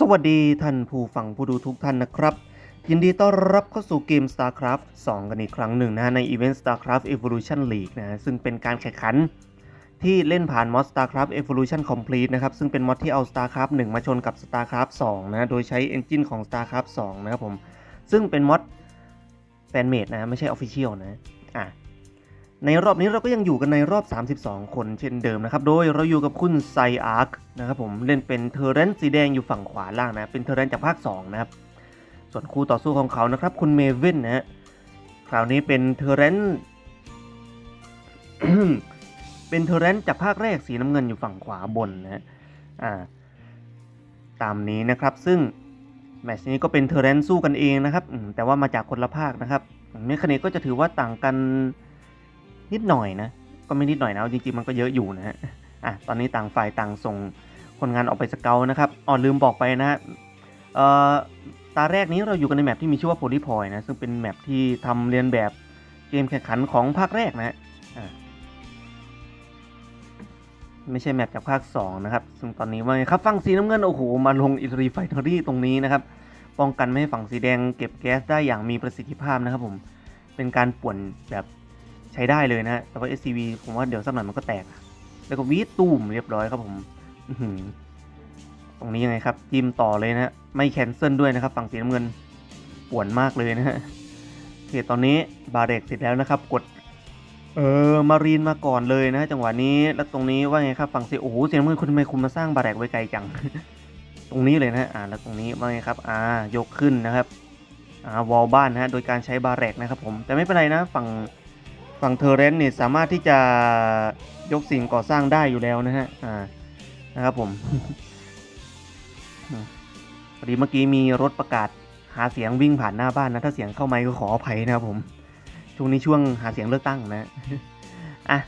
สวัสดีท่านผู้ฟังผู้ดูทุกท่านนะครับ ยินดีต้อนรับเข้าสู่เกม StarCraft 2 กันอีกครั้งหนึ่งนะฮะในอีเวนต์ StarCraft Evolution League นะฮะซึ่งเป็นการแข่งขันที่เล่นผ่านมอด StarCraft Evolution Complete นะครับ ซึ่งเป็นมอดที่เอา StarCraft 1 มาชนกับ StarCraft 2 นะ โดยใช้ Engine ของ StarCraft 2 นะครับผม ซึ่งเป็นมอดแฟนเมดนะฮะไม่ใช่ Official นะ อะ ในรอบนี้เราก็ยังอยู่กันในรอบ 32 คนเช่นเดิมนะครับ โดยเราอยู่กับคุณไซอาร์คนะครับผมเล่นเป็นเทอร์เรนต์สีแดงอยู่ฝั่งขวาล่างนะ เป็นเทอร์เรนต์จากภาค 2 นะครับ ส่วนคู่ต่อสู้ของเขานะครับ คุณเมเว่นนะฮะคราวนี้เป็นเทอร์เรนต์เป็นเทอร์เรนต์จากภาคแรกสีน้ำเงินอยู่ฝั่งขวาบนนะฮะอ่าตามนี้นะครับซึ่งแมตช์นี้ก็เป็นเทอร์เรนต์สู้กันเองนะครับแต่ว่ามาจากคนละภาคนะครับเมคานิกก็จะถือว่าต่างกัน นิดหน่อยนะ ก็ไม่นิดหน่อยนะจริงๆมันก็เยอะอยู่นะฮะอะตอนนี้ต่างฝ่ายต่างส่งคนงานออกไปสเกลนะครับอ๋อลืมบอกไปนะฮะเอ่อตาแรกนี้เราอยู่กันในแมปที่มีชื่อว่าโพลีพอยนะ ซึ่งเป็นแมปที่ทำเรียนแบบเกมแข่งขันของภาคแรกนะฮะอะไม่ใช่แมปจากภาค 2 นะครับ ซึ่งตอนนี้ว่าครับฝั่งสีน้ำเงิน โอ้โห มาลงอิตาลีไฟเทอรี่ตรงนี้นะครับ ป้องกันไม่ให้ฝั่งสีแดงเก็บแก๊สได้อย่างมีประสิทธิภาพนะครับผม เป็นการป่วนแบบ ใช้ได้เลยนะแต่ว่า SCV ผมว่าเดี๋ยวสักหน่อยมันก็แตก แล้วก็วีตูมเรียบร้อยครับผมตรงนี้ยังไงครับ จิ้มต่อเลยนะไม่แคนเซิลด้วยนะครับ ฝั่งสีน้ำเงินป่วนมากเลยนะฮะโอเคตอนนี้บาเรกเสร็จแล้วนะครับ กด เออมารีนมาก่อนเลยนะจังหวะนี้แล้วตรงนี้ว่าไงครับฝั่งสีโอ้โหสีน้ำเงินคุณทำไมคุณมาสร้างบาเรกไว้ไกลจังตรงนี้เลยนะฮะอ่าแล้วตรงนี้ว่าไงครับอ่ายกขึ้นนะครับอ่าวอลบ้านนะฮะโดยการใช้บาเรกนะครับ ผมแต่ไม่เป็นไรนะฝั่ง ฝั่งเทอร์เรนต์เนี่ยสามารถที่จะยกสิ่งก่อสร้างได้อยู่แล้วนะฮะ อ่า นะครับผมพอดีเมื่อกี้มีรถประกาศหาเสียงวิ่งผ่านหน้าบ้านนะ ถ้าเสียงเข้าไมค์ก็ขออภัยนะครับผม ช่วงนี้ช่วงหาเสียงเลือกตั้งนะ อะ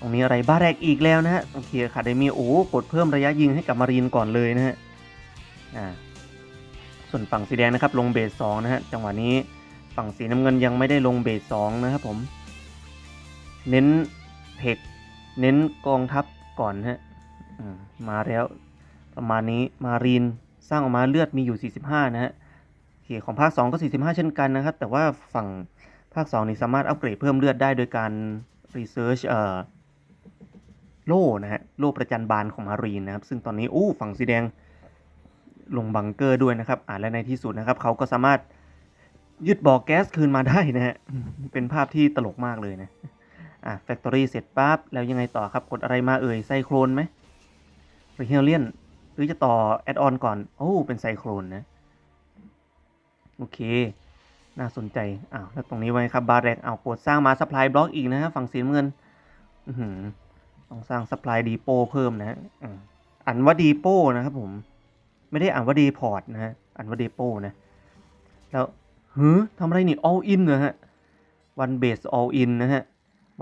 ตรงนี้อะไรบ้าแรกอีกแล้วนะฮะ โอเคคาเดมีโอ้กดเพิ่มระยะยิงให้กับมารีนก่อนเลยนะฮะ อ่า ส่วนฝั่งสีแดงนะครับ ลงเบสสองนะฮะ จังหวะนี้ ฝั่งสีน้ำเงินยังไม่ได้ลงเบสสองนะครับผม เน้นเทคเน้นกองทัพก่อนฮะมาแล้วประมาณนี้มารีนสร้างออกมาเลือดมีอยู่ 45 นะฮะโอเของภาค 2 ก็ 45 เช่นกันนะครับ แต่ว่าฝั่งภาค 2 นี่สามารถอัปเกรดเพิ่มเลือดได้โดยการรีเสิร์ชเอ่อโล่นะฮะโล่ประจันบานของมารีนนะครับ ซึ่งตอนนี้อู้ฝั่งสีแดงลงบังเกอร์ด้วยนะครับ อ่าและในที่สุดนะครับ เขาก็สามารถ ยึดบ่อแก๊สคืนมาได้นะฮะ เป็นภาพที่ตลกมากเลยนะ อ่ะแฟคทอรี่เสร็จปั๊บ แล้วยังไงต่อครับ กดอะไรมาเอ่ย ไซโครนไหมหรือเฮเลียน หรือจะต่อแอดออนก่อน โอ้ เป็นไซโครนนะ โอเค น่าสนใจ อ้าว แล้วตรงนี้ไว้ครับ บาร์แรกเอากดสร้างมาสป라이บล็อกอีกนะฮะ ฝั่งสีน้ำเงิน อือหือต้องสร้างสป라이ดีโปเพิ่มนะฮะอืมอ่านว่าดีโปนะครับผม ไม่ได้อ่านว่าดีพอร์ตนะฮะ อ่านว่าดีโปนะ แล้ว หือทำอะไรนี่ all in เหรอฮะ one base all in นะฮะ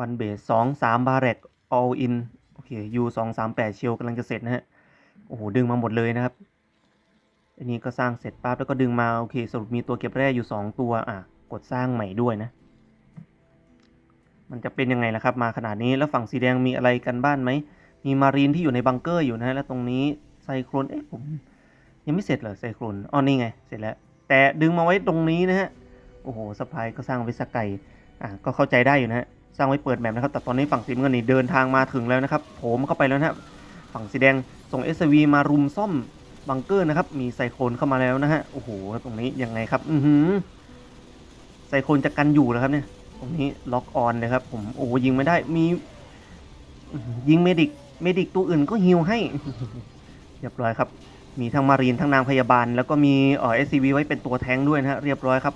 one base สองสามบาร์เรต all in โอเค u สองสามแปดเชลกำลังจะเสร็จนะฮะ โอ้โห ดึงมาหมดเลยนะครับ อันนี้ก็สร้างเสร็จปั๊บแล้วก็ดึงมา โอเค สรุปมีตัวเก็บแร่อยู่สองตัว อะ กดสร้างใหม่ด้วยนะ มันจะเป็นยังไงล่ะครับ มาขนาดนี้ แล้วฝั่งสีแดงมีอะไรกันบ้านไหม มีมารีนที่อยู่ในบังเกอร์อยู่นะฮะ แล้วตรงนี้ไซโครน เอ๊ะผมยังไม่เสร็จเหรอไซโครนอ๋อนี่ไง เสร็จแล้ว แต่ดึงมาไว้ตรงนี้นะฮะ โอ้โหสปายก็สร้างไว้สกไกอะก็เข้าใจได้อยู่นะฮะ สร้างไว้เปิดแมปนะครับ แต่ตอนนี้ฝั่งสีเงินนี่เดินทางมาถึงแล้วนะครับ โผล่เข้าไปแล้วนะฮะ ฝั่งสีแดงส่ง SV มารุมซ่อมบังเกอร์นะครับ มีไซโครนเข้ามาแล้วนะฮะ โอ้โห ตรงนี้ยังไงครับ อือหือ ไซโครนจะกันอยู่แล้วครับเนี่ย ตรงนี้ล็อกออนเลยครับ ผม โอ้ยิงไม่ได้ มี ยิงเมดิก เมดิกตัวอื่นก็ฮิวให้ เรียบร้อยครับ มีทั้งมารีนทั้งนางพยาบาล แล้วก็มีเอ่อ SCV ไว้เป็นตัวแทงด้วยนะฮะเรียบร้อยครับ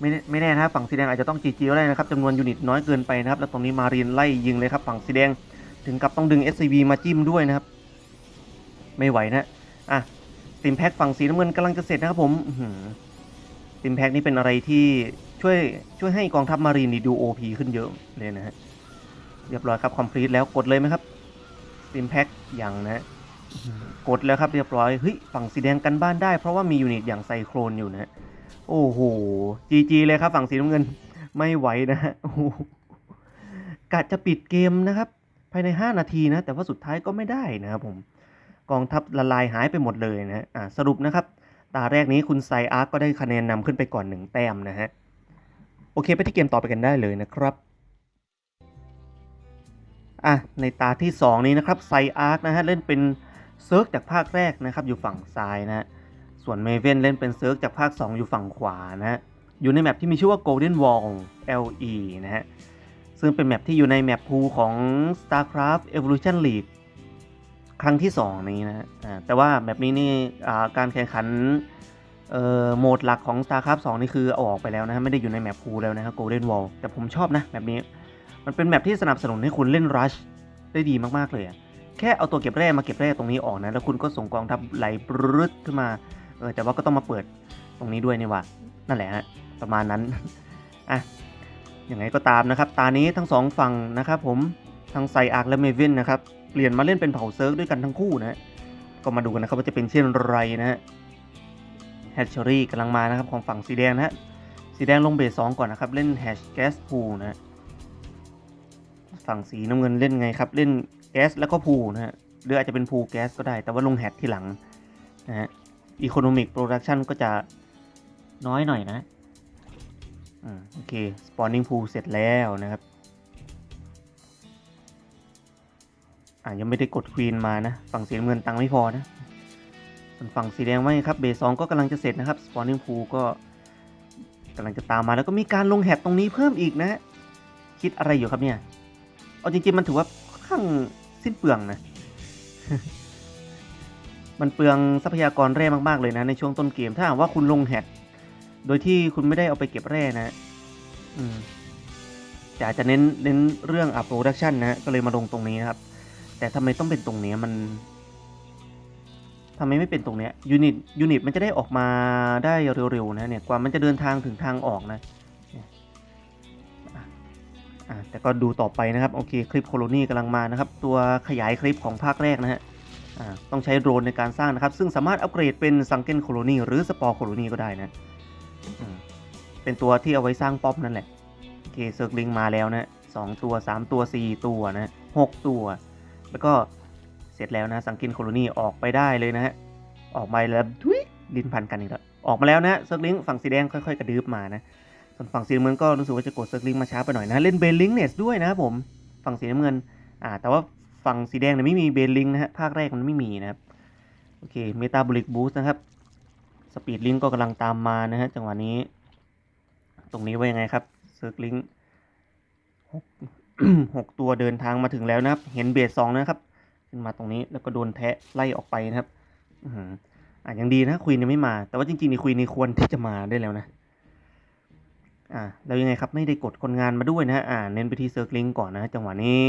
ไม่แน่ไม่แน่นะฝั่งสีแดงอาจจะต้องจีจีก็ได้นะครับจำนวนยูนิตน้อยเกินไปนะครับ แล้วตรงนี้มารีนไล่ยิงเลยครับฝั่งสีแดงถึงกับต้องดึง SCV มาจิ้มด้วยนะครับ ไม่ไหวนะอะติมแพ็กฝั่งสีน้ำเงินกำลังจะเสร็จนะครับผมติมแพ็กนี่เป็นอะไรที่ช่วยช่วยให้กองทัพมารีนนี่ดู OP ขึ้นเยอะเลยนะฮะเรียบร้อยครับคอมพลีทแล้วกดเลยไหมครับติมแพ็กย่างนะ กดแล้วครับเรียบร้อยเฮ้ยฝั่งสีแดงกันบ้านได้ เพราะว่ามียูนิตอย่างไซโครนอยู่นะ โอ้โหจีจีเลยครับฝั่งสีน้ำเงินไม่ไหวนะฮะโอ้โหกะจะปิดเกมนะครับ ภายใน 5 นาทีนะ แต่ว่าสุดท้ายก็ไม่ได้นะครับผมกองทัพละลายหายไปหมดเลยนะฮะอ่าสรุปนะครับ ตาแรกนี้คุณไซอาร์ก็ได้คะแนนนำขึ้นไปก่อนหนึ่งแต้มนะฮะโอเค ไปที่เกมต่อไปกันได้เลยนะครับอะในตาที่ 2 นี้นะครับไซอาร์นะฮะเล่นเป็น เซิร์กจากภาคแรกนะครับอยู่ฝั่งซ้ายนะฮะส่วนเมเว่นเล่นเป็นเซิร์กจากภาค 2 อยู่ฝั่งขวานะฮะอยู่ในแมปที่มีชื่อว่า Golden Wall LE นะฮะซึ่งเป็นแมปที่อยู่ในแมปพูของ StarCraft Evolution League ครั้งที่ 2 นี้นะอ่าแต่ว่าแบบนี้นี่อ่าการแข่งขันเอ่อโหมดหลักของ StarCraft 2 นี่คือเอาออกไปแล้วนะฮะไม่ได้อยู่ในแมปพูแล้วนะฮะ Golden Wall แต่ผมชอบนะแบบนี้ มันเป็นแมปที่สนับสนุนให้คุณเล่น Rush ได้ดีมาก ๆ เลยอะ แค่เอาตัวเก็บแร่มาเก็บแร่ตรงนี้ออกนะ แล้วคุณก็ส่งกองทัพไหลปรึดขึ้นมา เออ แต่ว่าก็ต้องมาเปิดตรงนี้ด้วยนี่ว่า นั่นแหละฮะ ประมาณนั้น อะ ยังไงก็ตามนะครับ ตานี้ทั้งสองฝั่งนะครับผม ทั้งไซอาร์และเมวินนะครับ เปลี่ยนมาเล่นเป็นเผ่าเซิร์ฟด้วยกันทั้งคู่นะฮะก็มาดูกันนะครับว่าจะเป็นเช่นไรนะฮะ แฮชเชอรี่กำลังมานะครับของฝั่งสีแดงนะฮะ สีแดงลงเบสสองก่อนนะครับ เล่นแฮชแก๊สพูนะฮะฝั่งสีน้ำเงินเล่นไงครับ เล่น แก๊สแล้วก็พูนะฮะหรืออาจจะเป็นพูแก๊สก็ได้ แต่ว่าลงแฮชทีหลังนะฮะอีโคโนมิกโปรดักชันก็จะน้อยหน่อยนะอืมโอเค spawning pool เสร็จแล้วนะครับอ่ายังไม่ได้กดควีนมานะฝั่งสีเงินตังไม่พอนะส่วนฝั่งสีแดงไม่ครับเบสสองก็กำลังจะเสร็จนะครับ spawning pool ก็กำลังจะตามมาแล้วก็มีการลงแฮตตรงนี้เพิ่มอีกนะ คิดอะไรอยู่ครับเนี่ย เอาจริงๆมันถือว่าค่อนข้าง สิ้นเปลืองนะ มันเปลืองทรัพยากรแร่มากๆเลยนะ ในช่วงต้นเกม ถ้าหากว่าคุณลงแฮตโดยที่คุณไม่ได้เอาไปเก็บแร่นะ อืมแต่จะเน้นเน้นเรื่องอัพโปรดักชันนะก็เลยมาลงตรงนี้นะครับ แต่ทำไมต้องเป็นตรงนี้มันทำไมไม่เป็นตรงเนี้ยยูนิตยูนิตมันจะได้ออกมาได้เร็วๆนะเนี่ยกว่ามันจะเดินทางถึงทางออกนะ แต่ก็ดูต่อไปนะครับโอเคคลิปโคโลนีกำลังมานะครับ ตัวขยายคลิปของภาคแรกนะฮะอ่าต้องใช้โดรนในการสร้างนะครับ ซึ่งสามารถอัปเกรดเป็นซังเกนโคโลนีหรือสปอร์โคโลนีก็ได้นะอืมเป็นตัวที่เอาไว้สร้างป๊อปนั่นแหละโอเคเซิร์กลิงมาแล้วนะสองตัวสามตัวสี่ตัวนะหกตัว แล้วก็เสร็จแล้วนะสังกินโคโลนีออกไปได้เลยนะฮะออกมาแล้วทุยดินพันกันอีกแล้วออกมาแล้วนะเซิร์กลิงฝั่งสีแดงค่อยๆ กระดืบมานะ ส่วนฝั่งสีน้ำเงินก็รู้สึกว่าจะกดเซิร์กลิงมาช้าไปหน่อยนะ เล่นเบลลิงเนสด้วยนะครับผม ฝั่งสีน้ำเงิน อ่า แต่ว่าฝั่งสีแดงเนี่ยไม่มีเบลลิงนะฮะ ภาคแรกมันไม่มีนะครับ โอเค เมตาบลิกบูสต์นะครับ สปีดลิงก็กำลังตามมานะฮะ จังหวะนี้ ตรงนี้ว่ายังไงครับเซิร์กลิงหกหกตัวเดินทางมาถึงแล้วนะครับ เห็นเบสสองนะครับ ขึ้นมาตรงนี้ แล้วก็โดนแทะไล่ออกไปนะครับ อืออะยังดีนะควีนยังไม่มา แต่ว่าจริงๆนี่ควีนนี่ควรที่จะมาได้แล้วนะ อ่าแล้วยังไงครับไม่ได้กดคนงานมาด้วยนะฮะอ่าเน้นไปที่เซิร์กลิงก่อนนะจังหวะนี้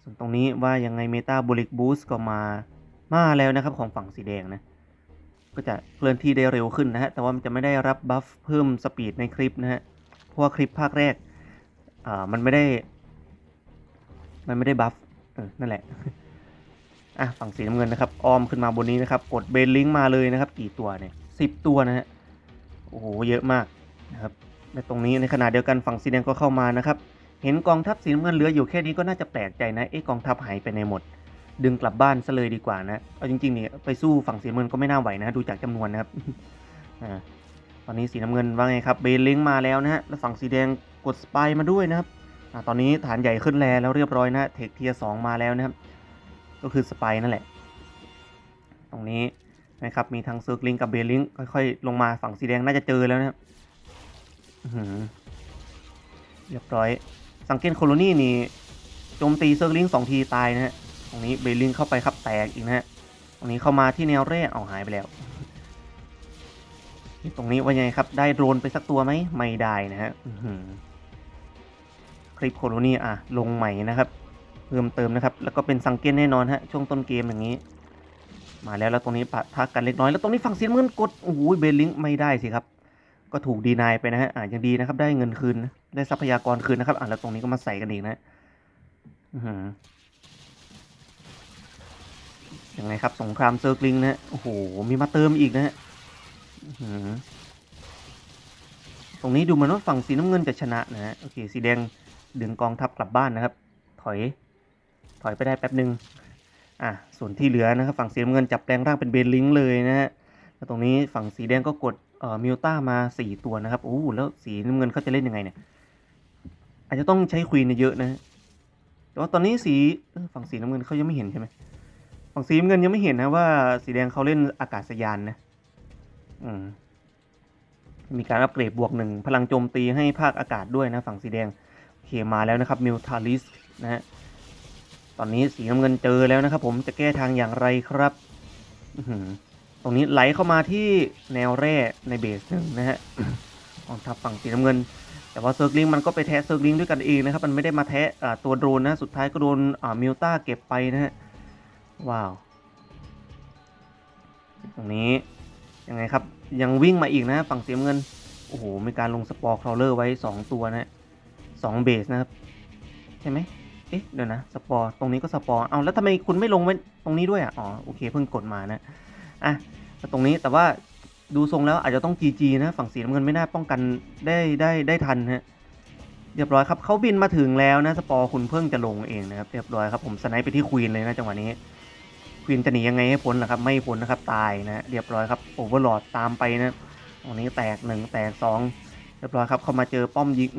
ส่วนตรงนี้ว่ายังไงเมตาบลิกบูสก็มามาแล้วนะครับของฝั่งสีแดงนะก็จะเคลื่อนที่ได้เร็วขึ้นนะฮะแต่ว่ามันจะไม่ได้รับบัฟเพิ่มสปีดในคลิปนะฮะเพราะว่าคลิปภาคแรกอ่ามันไม่ได้ มันไม่ได้บัฟเออนั่นแหละอะฝั่งสีน้ำเงินนะครับออมขึ้นมาบนนี้นะครับ กดเบนลิงก์มาเลยนะครับ กี่ตัวเนี่ยสิบตัวนะฮะโอ้โหเยอะมากนะครับ และตรงนี้ในขณะเดียวกันฝั่งสีแดงก็เข้ามานะครับ เห็นกองทัพสีน้ำเงินเหลืออยู่แค่นี้ก็น่าจะแปลกใจนะ เอ๊ะกองทัพหายไปในหมด ดึงกลับบ้านซะเลยดีกว่านะ เอาจริงๆนี่ยไปสู้ฝั่งสีน้ำเงินก็ไม่น่าไหวนะ ดูจากจำนวนนะครับอ่าตอนนี้สีน้ำเงินว่าไงครับเบลลิงมาแล้วนะฮะแล้วฝั่งสีแดงกดสปายมาด้วยนะครับอตอนนี้ฐานใหญ่ขึ้นแล้วแล้วเรียบร้อยนะเทคเทียสองมาแล้วนะครับ ก็คือสปายนั่นแหละ ตรงนี้นะครับมีทั้งเซิร์กลิงกับเบลลิงค่อยๆ ลงมาฝั่งสีแดงน่าจะเจอแล้วนะครับ เรียบร้อย สังเกตโคโลนี่นี่โจมตีเซิร์ลิงสองทีตายนะฮะ ตรงนี้เบลลิงเข้าไปครับแตกอีกนะฮะ ตรงนี้เข้ามาที่แนวแรกเอาหายไปแล้วตรงนี้ว่ายังไงครับ ได้โดรนไปสักตัวไหมไม่ได้นะฮะคลิปโคโลนี่อะ ลงใหม่นะครับ เพิ่มเติมนะครับ แล้วก็เป็นสังเกตแน่นอนฮะ ช่วงต้นเกมอย่างนี้ มาแล้วแล้วตรงนี้ปะทะกันเล็กน้อย แล้วตรงนี้ฝั่งสีนเงินกดโอ้โหเบลลิงไม่ได้สิครับ ก็ถูกดีนายไปนะฮะอะยังดีนะครับ ได้เงินคืน ได้ทรัพยากรคืนนะครับ อะแล้วตรงนี้ก็มาใส่กันอีกนะอือยังไงครับ สงครามเซิร์กลิงนะฮะโอ้โห มีมาเติมอีกนะฮะอือตรงนี้ดูเหมือนว่าฝั่งสีน้ำเงินจะชนะนะฮะ โอเค สีแดงดึงกองทัพกลับบ้านนะครับ ถอย ถอยไปได้แป๊บหนึ่งอะ ส่วนที่เหลือนะครับ ฝั่งสีน้ำเงินจับแปลงร่างเป็นเบนลิงเลยนะฮะ แล้วตรงนี้ฝั่งสีแดงก็กด เอ่อมิวต้ามาสี่ตัวนะครับโอ้โหแล้วสีน้ำเงินเขาจะเล่นยังไงเนี่ย อาจจะต้องใช้ควีนเยอะนะแต่ว่าตอนนี้สีฝั่งสีน้ำเงินเขายังไม่เห็นใช่ไหมฝั่งสีน้ำเงินยังไม่เห็นนะว่าสีแดงเขาเล่นอากาศยานนะอืมมีการอัปเกรดบวกหนึ่งพลังโจมตีให้ภาคอากาศด้วยนะ ฝั่งสีแดงโอเคมาแล้วนะครับมิลทาริสนะฮะตอนนี้สีน้ำเงินเจอแล้วนะครับ ผมจะแก้ทางอย่างไรครับ อื รงนี้ไหลเข้ามาที่แนวแร่ในเบสหนึ่งนะฮะกองทัพฝั่งสีน้ำเงิน แต่ว่าเซิร์กลิงมันก็ไปแทะเซิร์กลิงด้วยกันเองนะครับ มันไม่ได้มาแทะตัวโดรนนะสุดท้ายก็โดนมิลต้าเก็บไปนะฮะ ว้าว ตรงนี้ยังไงครับ ยังวิ่งมาอีกนะฝั่งสีน้ำเงิน โอ้โห มีการลงสปอร์คลอเลอร์ไว้ 2 ตัวนะฮะสองเบสนะครับ ใช่ไหมเอ๊ะเดี๋ยวนะสปอร์ตรงนี้ก็สปอร์เอาแล้วทำไมคุณไม่ลงไว้ตรงนี้ด้วยอะอ๋อโอเคเพิ่งกดมานะอะ ตรงนี้แต่ว่าดูทรงแล้วอาจจะต้อง GG นะฝั่งสีน้ำเงินไม่น่าป้องกันได้ได้ได้ทันฮะเรียบร้อยครับเขาบินมาถึงแล้วนะสปอร์คุณเพิ่งจะลงเองนะครับเรียบร้อยครับผมสไนป์ไปที่ควีนเลยนะจังหวะนี้ควีนจะหนียังไงให้พ้นล่ะครับไม่พ้นนะครับตายนะเรียบร้อยครับโอเวอร์ลอดตามไปนะตรงนี้แตกหนึ่งแตกสองเรียบร้อยครับเขามาเจอป้อมยิง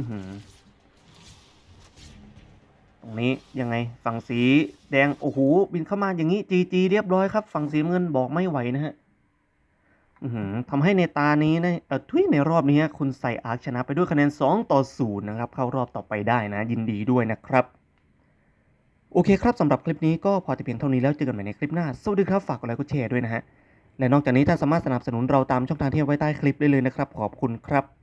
ตรงนี้ยังไงฝั่งสีแดงโอ้โหบินเข้ามาอย่างนี้จีจีเรียบร้อยครับฝั่งสีเงินบอกไม่ไหวนะฮะ ทำให้ในตานี้นะทุยในรอบนี้คุณใส่อาร์คชนะไปด้วยคะแนน 2 ต่อ 0 นะครับ เข้ารอบต่อไปได้นะ ยินดีด้วยนะครับ โอเคครับสำหรับคลิปนี้ก็พอจะเพียงเท่านี้แล้วเจอกันใหม่ในคลิปหน้า สวัสดีครับ ฝากกดไลค์กดแชร์ด้วยนะฮะ และนอกจากนี้ถ้าสามารถสนับสนุนเราตามช่องทางที่ไว้ใต้คลิปได้เลยนะครับ ขอบคุณครับ